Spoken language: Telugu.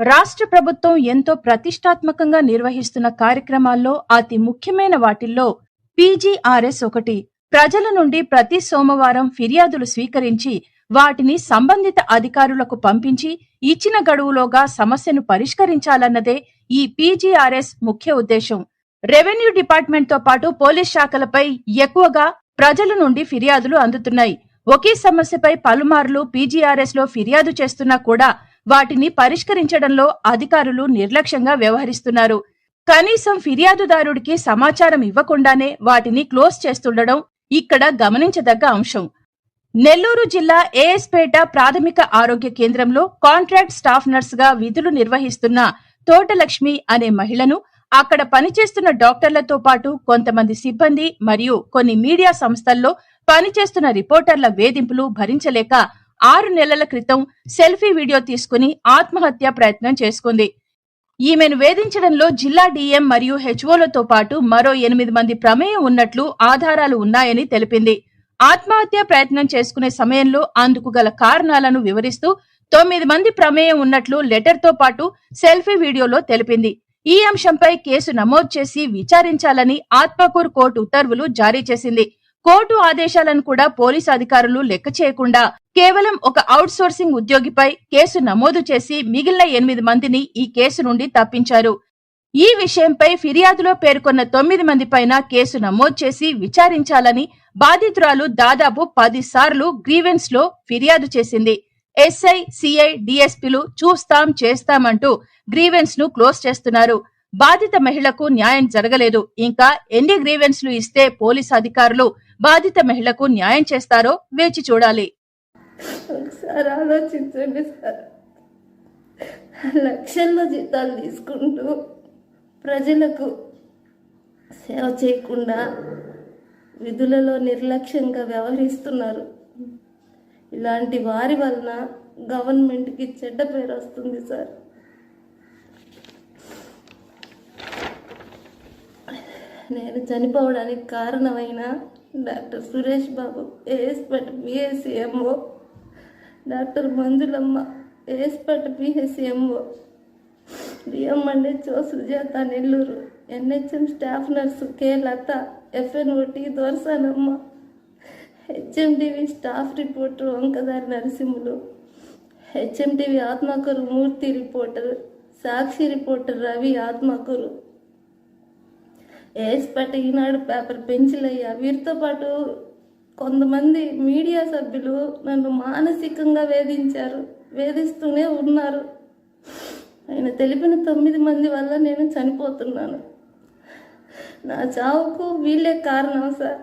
రాష్ట్ర ప్రభుత్వం ఎంతో ప్రతిష్టాత్మకంగా నిర్వహిస్తున్న కార్యక్రమాల్లో అతి ముఖ్యమైన వాటిల్లో పీజీఆర్ఎస్ ఒకటి. ప్రజల నుండి ప్రతి సోమవారం ఫిర్యాదులు స్వీకరించి వాటిని సంబంధిత అధికారులకు పంపించి ఇచ్చిన గడువులోగా సమస్యను పరిష్కరించాలన్నదే ఈ పీజీఆర్ఎస్ ముఖ్య ఉద్దేశం. రెవెన్యూ డిపార్ట్మెంట్తో పాటు పోలీస్ శాఖలపై ఎక్కువగా ప్రజల నుండి ఫిర్యాదులు అందుతున్నాయి. ఒకే సమస్యపై పలుమార్లు పీజీఆర్ఎస్లో ఫిర్యాదు చేస్తున్నా కూడా వాటిని పరిష్కరించడంలో అధికారులు నిర్లక్ష్యంగా వ్యవహరిస్తున్నారు. కనీసం ఫిర్యాదుదారుడికి సమాచారం ఇవ్వకుండానే వాటిని క్లోజ్ చేస్తుండడం ఇక్కడ గమనించదగ్గ అంశం. నెల్లూరు జిల్లా ఏఎస్పేట ప్రాథమిక ఆరోగ్య కేంద్రంలో కాంట్రాక్ట్ స్టాఫ్ నర్స్గా విధులు నిర్వహిస్తున్న తోటలక్ష్మి అనే మహిళను అక్కడ పనిచేస్తున్న డాక్టర్లతో పాటు కొంతమంది సిబ్బంది మరియు కొన్ని మీడియా సంస్థల్లో పనిచేస్తున్న రిపోర్టర్ల వేధింపులు భరించలేక ఆరు నెలల క్రితం సెల్ఫీ వీడియో తీసుకుని ఆత్మహత్య ప్రయత్నం చేసుకుంది. ఈమెను వేధించడంలో జిల్లా డీఎం మరియు హెచ్ఓలతో పాటు మరో ఎనిమిది మంది ప్రమేయం ఉన్నట్లు ఆధారాలు ఉన్నాయని తెలిపింది. ఆత్మహత్య ప్రయత్నం చేసుకునే సమయంలో అందుకు గల కారణాలను వివరిస్తూ తొమ్మిది మంది ప్రమేయం ఉన్నట్లు లెటర్తో పాటు సెల్ఫీ వీడియోలో తెలిపింది. ఈ అంశంపై కేసు నమోదు చేసి విచారించాలని ఆత్మకూర్ కోర్టు ఉత్తర్వులు జారీ చేసింది. కోర్టు ఆదేశాలను కూడా పోలీసు అధికారులు లెక్క చేయకుండా కేవలం ఒక అవుట్ సోర్సింగ్ ఉద్యోగిపై కేసు నమోదు చేసి మిగిలిన ఎనిమిది మందిని ఈ కేసు నుండి తప్పించారు. ఈ విషయంపై ఫిర్యాదులో పేర్కొన్న తొమ్మిది మంది పైన కేసు నమోదు చేసి విచారించాలని బాధితురాలు దాదాపు పది సార్లు గ్రీవెన్స్లో ఫిర్యాదు చేసింది. ఎస్ఐ సిఐ డిఎస్పీలు చూస్తాం చేస్తామంటూ గ్రీవెన్స్ను క్లోజ్ చేస్తున్నారు. బాధిత మహిళకు న్యాయం జరగలేదు. ఇంకా ఎన్ని గ్రీవెన్స్లు ఇస్తే పోలీస్ అధికారులు బాధిత మహిళకు న్యాయం చేస్తారో వేచి చూడాలి. సార్ ఆలోచించండి సార్. లక్షల్లో జీతాలు తీసుకుంటూ ప్రజలకు సేవ చేయకుండా విధులలో నిర్లక్ష్యంగా వ్యవహరిస్తున్నారు. ఇలాంటి వారి వలన గవర్నమెంట్కి చెడ్డ పేరు వస్తుంది సార్. నేను చనిపోవడానికి కారణమైన డాక్టర్ సురేష్ బాబు ఏఎస్పట్ బిఎస్సిఎంఓ డాక్టర్ మంజులమ్మ ఏఎస్పట్ బిఎస్సిఎంఓ బిఎం అండే చో Sujatha Nellore. NHM staff nurse K Latha ఎఫ్ఎన్ఓటి Dorsanamma. HMDV staff reporter Vankadari Narasimhulu. HMDV Atmakur Murthy reporter Sakshi reporter Ravi Atmakur. ఏస్పట్ ఈనాడు పేపర్ పెంచులయ్యా వీరితో పాటు కొంతమంది మీడియా సభ్యులు నన్ను మానసికంగా వేధించారు వేధిస్తూనే ఉన్నారు. ఆయన తెలిపిన తొమ్మిది మంది వల్ల నేను చనిపోతున్నాను. నా చావుకు వీళ్ళే కారణం సార్.